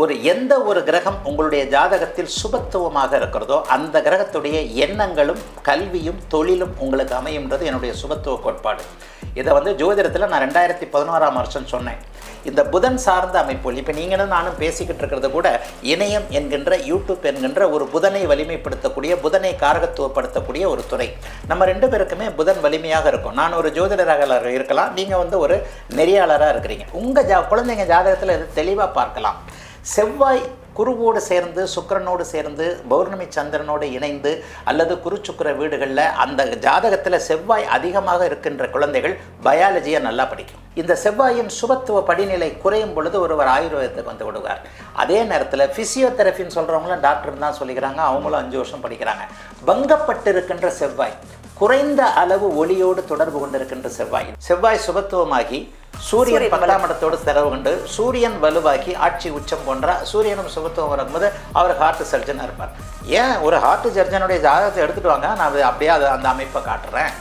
ஒரு எந்த ஒரு கிரகம் உங்களுடைய ஜாதகத்தில் சுபத்துவமாக இருக்கிறதோ அந்த கிரகத்துடைய எண்ணங்களும் கல்வியும் தொழிலும் உங்களுக்கு அமையும்ன்றது என்னுடைய சுபத்துவ கோட்பாடு. இதை வந்து ஜோதிடத்தில் நான் ரெண்டாயிரத்தி பதினோராம் வருஷம் சொன்னேன். இந்த புதன் சார்ந்த அமைப்புகள் இப்போ நீங்களும் நானும் பேசிக்கிட்டு இருக்கிறது கூட இணையம் என்கின்ற யூடியூப் என்கின்ற ஒரு புதனை வலிமைப்படுத்தக்கூடிய புதனை காரகத்துவப்படுத்தக்கூடிய ஒரு துறை. நம்ம ரெண்டு பேருக்குமே புதன் வலிமையாக இருக்கும். நான் ஒரு ஜோதிடராக இருக்கலாம். நீங்கள் வந்து ஒரு நெறியாளராக இருக்கிறீங்க. உங்கள் ஜா குழந்தைங்க ஜாதகத்தில் இது தெளிவாக பார்க்கலாம். செவ்வாய் குருவோடு சேர்ந்து சுக்கிரனோடு சேர்ந்து பௌர்ணமி சந்திரனோடு இணைந்து அல்லது குருச்சுக்கிர வீடுகளில் அந்த ஜாதகத்தில் செவ்வாய் அதிகமாக இருக்கின்ற குழந்தைகள் பயாலஜியை நல்லா படிக்கும். இந்த செவ்வாயின் சுபத்துவ படிநிலை குறையும் பொழுது ஒருவர் ஆயுர்வேதத்துக்கு வந்து விடுவார். அதே நேரத்தில் ஃபிசியோதெரபின்னு சொல்கிறவங்களும் டாக்டர் தான் சொல்லிக்கிறாங்க. அவங்களும் அஞ்சு வருஷம் படிக்கிறாங்க. பங்கப்பட்டு இருக்கின்ற செவ்வாய் குறைந்த அளவு ஒளியோடு தொடர்பு கொண்டிருக்கின்ற செவ்வாய். செவ்வாய் சுபத்துவமாகி சூரியன் பத்தாம் இடத்தோடு செலவு கொண்டு சூரியன் வலுவாக்கி ஆட்சி உச்சம் போன்ற சூரியனும் சுபத்துவம் வரும்போது அவர் ஹார்ட் சர்ஜனாக இருப்பார். ஏன்? ஒரு ஹார்ட் சர்ஜனுடைய ஜாதகத்தை எடுத்துட்டு வாங்க. நான் அது அப்படியே அது அந்த அமைப்பை காட்டுறேன்.